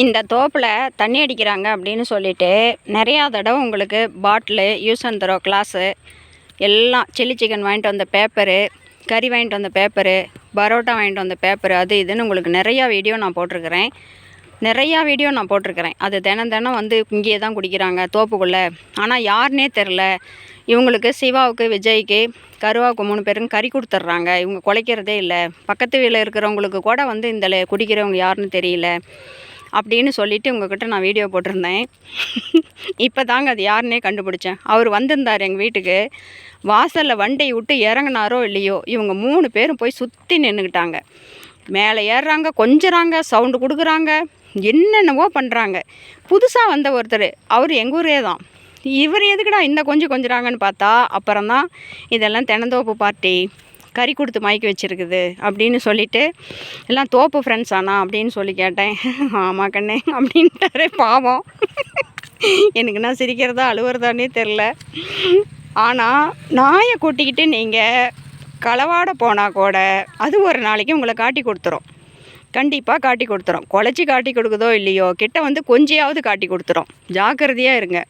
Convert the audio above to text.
இந்த தோப்பில் தண்ணி அடிக்கிறாங்க அப்படின்னு சொல்லிட்டு நிறையா தடவை உங்களுக்கு bottle use and throw glass எல்லாம் சில்லி சிக்கன் வாங்கிட்டு வந்த பேப்பரு கறி வாங்கிட்டு வந்த பேப்பரு பரோட்டா வாங்கிட்டு வந்த பேப்பரு அது இதுன்னு உங்களுக்கு நிறையா வீடியோ நான் போட்டிருக்கிறேன். நிறையா வீடியோ நான் போட்டிருக்கிறேன். அது தினம் தினம் வந்து இங்கேயே தான் குடிக்கிறாங்க தோப்புக்குள்ளே. ஆனால் யாருனே தெரில இவங்களுக்கு சிவாவுக்கு விஜய்க்கு கருவாவுக்கு மூணு பேரும் கறி கொடுத்துட்றாங்க. இவங்க குலைக்கிறதே இல்லை. பக்கத்து வீட்டில் இருக்கிறவங்களுக்கு கூட வந்து இந்த குடிக்கிறவங்க யாருன்னு தெரியல. அப்படின்னு சொல்லிவிட்டு உங்ககிட்ட நான் வீடியோ போட்டிருந்தேன். இப்போ தாங்க அது யாருன்னே கண்டுபிடிச்சேன். அவர் வந்திருந்தார் எங்கள் வீட்டுக்கு. வாசலில் வண்டி விட்டு இறங்குனாரோ இல்லையோ இவங்க மூணு பேரும் போய் சுற்றி நின்றுக்கிட்டாங்க மேலே ஏறுறாங்க கொஞ்சறாங்க சவுண்டு கொடுக்குறாங்க என்னென்னவோ பண்ணுறாங்க புதுசாக வந்த ஒருத்தர் அவர் எங்கள் ஊரே தான். இவர் எதுக்குடா இந்த கொஞ்சம் கொஞ்சறாங்கன்னு பார்த்தா அப்புறம் தான் இதெல்லாம் தென்னந்தோப்பு பார்ட்டி கறி கொடுத்து மயக்கி வச்சிருக்குது அப்படின்னு சொல்லிட்டு எல்லாம் தோப்பு ஃப்ரெண்ட்ஸ் ஆனா அப்படின்னு சொல்லி கேட்டேன். ஆமா கண்ணே அப்படின்ட்டாரு பாவம். எனக்கு நான் சிரிக்கிறதா அழுவுறதானே தெரில ஆனால் நாயை கூட்டிக்கிட்டு நீங்கள் களவாட போனால் கூட அது ஒரு நாளைக்கு உங்களை காட்டி கொடுத்துரும். கண்டிப்பாக காட்டி கொடுத்துரும். குழச்சி காட்டி கொடுக்குதோ இல்லையோ கிட்ட வந்து கொஞ்சியாவது காட்டி கொடுத்துரும். ஜாக்கிரதையாக இருங்க.